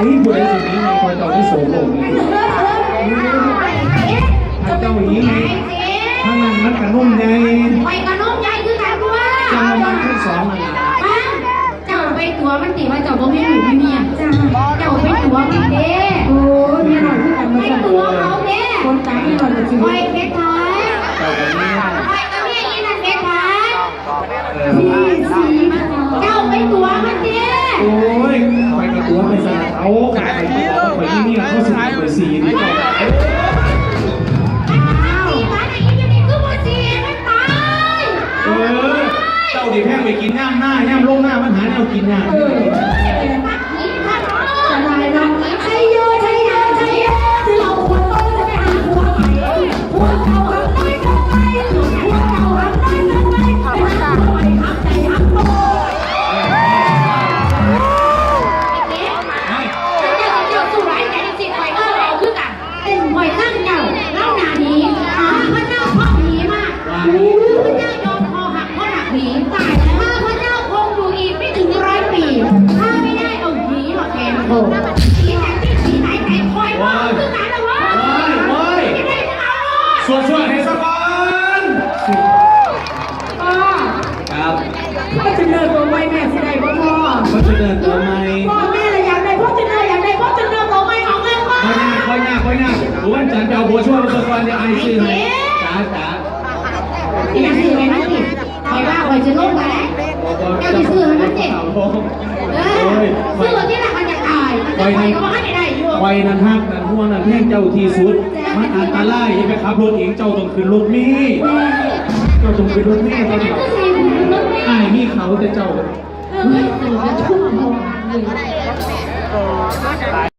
สินี้ในคอยเจ้าที่โสมลงนี่ถ้าเจ้าหญิงข้างนั้นมันกระนุ่มใหญ่ไปกระนุ่มใหญ่คือกันกูว่าเจ้ามันขึ้นสองมันนะเจ้าไปตัวมันตีว่าเจ้าบ่มีหนูมีเมียจ้าเจ้าไปตัวมันเด้ โอ้ยมีหน่อยที่กัน ไป มาจาก ตัวเขาเด้ คนตายมีหน่อยกับชี ไป วิต เพชรท้าย เจ้ากันนี่ ไปกับเมียนี่นั่นเพชรท้าย เออ เจ้าไปตัวมันเด้ โอ้ยไปกระตัวไปใส่เขากายไปตัวไปที่นี่เขา สิไปสีนี่เจ้าสีมันไอ้ยี่นี่คือบ่สีมันตายเออเจ้าดิแพงไปกินย่ามหน้าย่ามลงหน้ามันหาแนวกินย่ามปักหินค่ะอะไรเนาะใช่โยใช่ยาใช่ยาที่เราควรต้องจะไปหาหัวใหม่หัวเก่า ผีตายแล้วถ้าพระเจ้าคงอยู่อีกไม่ถึงร้อยปีถ้าไม่ได้เอาผีหรอกแกโอ้ผีไหนที่ผีไหนไหนคอยว่าคือกันนะวะโอ้ยโอ้ยไม่ได้เอาสวดสวดให้สักวันพ่อครับพ่อจะเลิกตัวไว้แม่สิได้พ่อพ่อมันจะเดินตัวไหมพ่อแม่เลยอยากได้พ่อจะเลิกอยากได้พ่อจะเลิกตัวไว้ของเงินพ่อค่อยหน้าค่อยหน้าค่อยหน้าวันจันทร์ไปเอาบัวช่วยมาสักวันจะไอซื้อให้จ๋าจ๋า ที่นั่นคือไงนั่นสิ คอยว่าคอยจะลงไปเจ้าจะซื้อให้มันเจ็บเออซื้อที่ไหนมันจะตายมันจะไปก็ว่าให้ได้อยู่ไว้นั้นฮักนั้นห่วงนั้นแท่งเจ้าที่สุด มันอันตรายอย่าไปขับรถเองเจ้าต้องขึ้นรถมีเจ้าต้องขึ้นรถมีแต่เจ้านั่นคือสิ่งที่มันไม่ไอ้มีเขาแต่เจ้าเออไม่ตื่นแล้วชุ่มหัวเลย